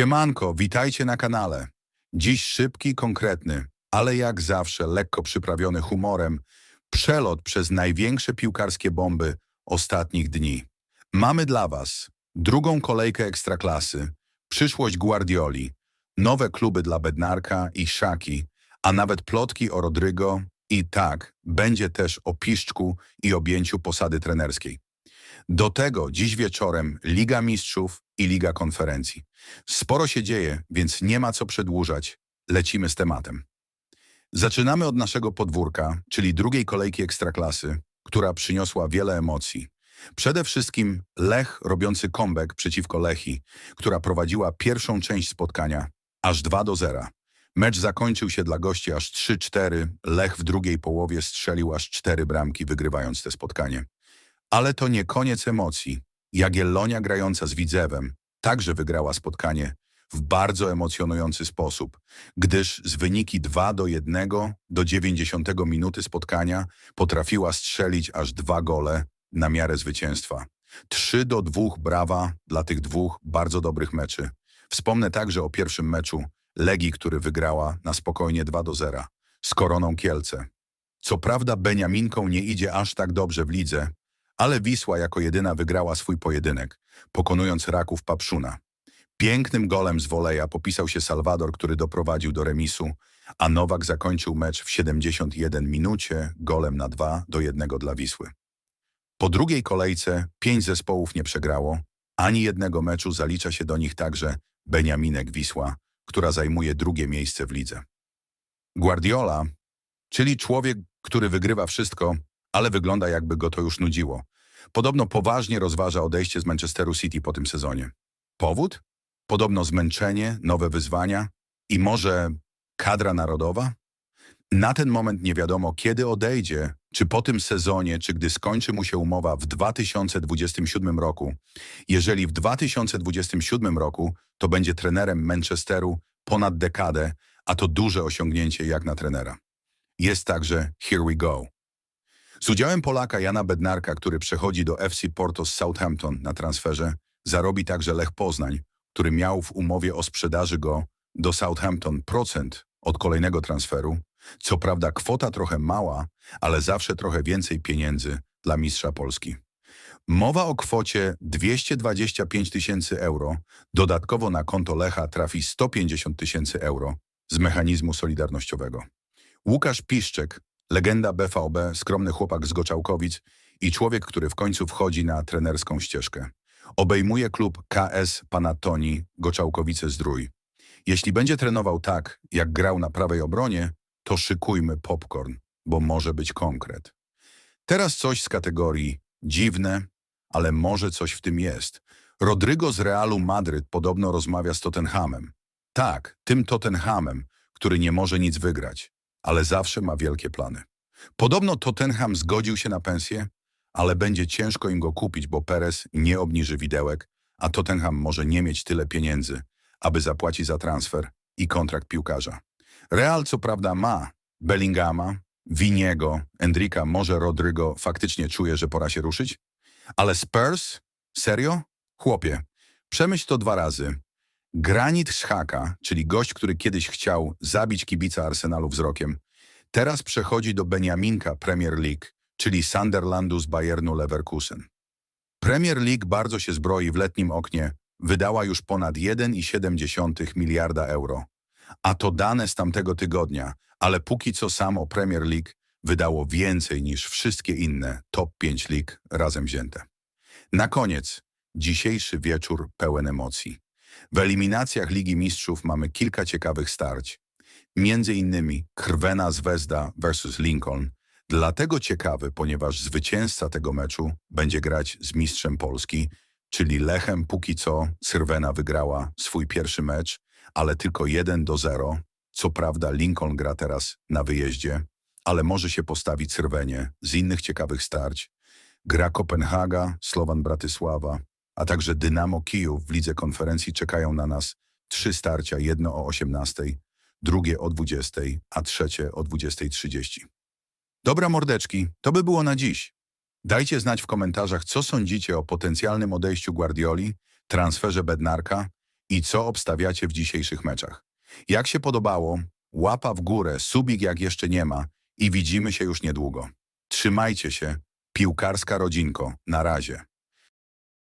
Siemanko, witajcie na kanale. Dziś szybki, konkretny, ale jak zawsze lekko przyprawiony humorem, przelot przez największe piłkarskie bomby ostatnich dni. Mamy dla Was drugą kolejkę Ekstraklasy, przyszłość Guardioli, nowe kluby dla Bednarka i Szaki, a nawet plotki o Rodrygo i tak, będzie też o Piszczku i objęciu posady trenerskiej. Do tego dziś wieczorem Liga Mistrzów i Liga Konferencji. Sporo się dzieje, więc nie ma co przedłużać. Lecimy z tematem. Zaczynamy od naszego podwórka, czyli drugiej kolejki Ekstraklasy, która przyniosła wiele emocji. Przede wszystkim Lech robiący comeback przeciwko Lechi, która prowadziła pierwszą część spotkania aż 2 do 0. Mecz zakończył się dla gości aż 3-4. Lech w drugiej połowie strzelił aż 4 bramki, wygrywając te spotkanie. Ale to nie koniec emocji. Jagiellonia grająca z Widzewem także wygrała spotkanie w bardzo emocjonujący sposób, gdyż z wyniki 2 do 1 do 90 minuty spotkania potrafiła strzelić aż dwa gole na miarę zwycięstwa. 3 do 2 brawa dla tych dwóch bardzo dobrych meczy. Wspomnę także o pierwszym meczu Legii, który wygrała na spokojnie 2 do 0 z Koroną Kielce. Co prawda Beniaminką nie idzie aż tak dobrze w lidze, ale Wisła jako jedyna wygrała swój pojedynek, pokonując Raków Papszuna. Pięknym golem z woleja popisał się Salwador, który doprowadził do remisu, a Nowak zakończył mecz w 71 minucie golem na 2 do 1 dla Wisły. Po drugiej kolejce pięć zespołów nie przegrało, ani jednego meczu zalicza się do nich także Beniaminek Wisła, która zajmuje drugie miejsce w lidze. Guardiola, czyli człowiek, który wygrywa wszystko, ale wygląda jakby go to już nudziło. Podobno poważnie rozważa odejście z Manchesteru City po tym sezonie. Powód? Podobno zmęczenie, nowe wyzwania i może kadra narodowa? Na ten moment nie wiadomo, kiedy odejdzie, czy po tym sezonie, czy gdy skończy mu się umowa w 2027 roku. Jeżeli w 2027 roku, to będzie trenerem Manchesteru ponad dekadę, a to duże osiągnięcie jak na trenera. Jest także Here We Go. Z udziałem Polaka Jana Bednarka, który przechodzi do FC Porto z Southampton na transferze, zarobi także Lech Poznań, który miał w umowie o sprzedaży go do Southampton procent od kolejnego transferu. Co prawda kwota trochę mała, ale zawsze trochę więcej pieniędzy dla mistrza Polski. Mowa o kwocie 225 tysięcy euro, dodatkowo na konto Lecha trafi 150 tysięcy euro z mechanizmu solidarnościowego. Łukasz Piszczek, legenda BVB, skromny chłopak z Goczałkowic i człowiek, który w końcu wchodzi na trenerską ścieżkę. Obejmuje klub KS Panatoni Goczałkowice-Zdrój. Jeśli będzie trenował tak, jak grał na prawej obronie, to szykujmy popcorn, bo może być konkret. Teraz coś z kategorii dziwne, ale może coś w tym jest. Rodrygo z Realu Madryt podobno rozmawia z Tottenhamem. Tak, tym Tottenhamem, który nie może nic wygrać, ale zawsze ma wielkie plany. Podobno Tottenham zgodził się na pensję, ale będzie ciężko im go kupić, bo Perez nie obniży widełek, a Tottenham może nie mieć tyle pieniędzy, aby zapłacić za transfer i kontrakt piłkarza. Real co prawda ma Bellingama, Winiego, Endrika, może Rodrygo faktycznie czuje, że pora się ruszyć? Ale Spurs? Serio? Chłopie, przemyśl to dwa razy. Granit Szchaka, czyli gość, który kiedyś chciał zabić kibica Arsenalu wzrokiem, teraz przechodzi do Beniaminka Premier League, czyli Sunderlandu z Bayernu Leverkusen. Premier League bardzo się zbroi w letnim oknie, wydała już ponad 1,7 miliarda euro. A to dane z tamtego tygodnia, ale póki co samo Premier League wydało więcej niż wszystkie inne top 5 lig razem wzięte. Na koniec, dzisiejszy wieczór pełen emocji. W eliminacjach Ligi Mistrzów mamy kilka ciekawych starć. Między innymi Krwena Zvezda versus Lincoln. Dlatego ciekawy, ponieważ zwycięzca tego meczu będzie grać z mistrzem Polski, czyli Lechem póki co Crvena wygrała swój pierwszy mecz, ale tylko 1 do 0. Co prawda Lincoln gra teraz na wyjeździe, ale może się postawić Crvenie z innych ciekawych starć. Gra Kopenhaga, Slovan Bratysława, a także Dynamo Kijów w lidze konferencji czekają na nas trzy starcia, jedno o 18, drugie o 20, a trzecie o 20.30. Dobra mordeczki, to by było na dziś. Dajcie znać w komentarzach, co sądzicie o potencjalnym odejściu Guardioli, transferze Bednarka i co obstawiacie w dzisiejszych meczach. Jak się podobało, łapa w górę, subik jak jeszcze nie ma i widzimy się już niedługo. Trzymajcie się, piłkarska rodzinko, na razie.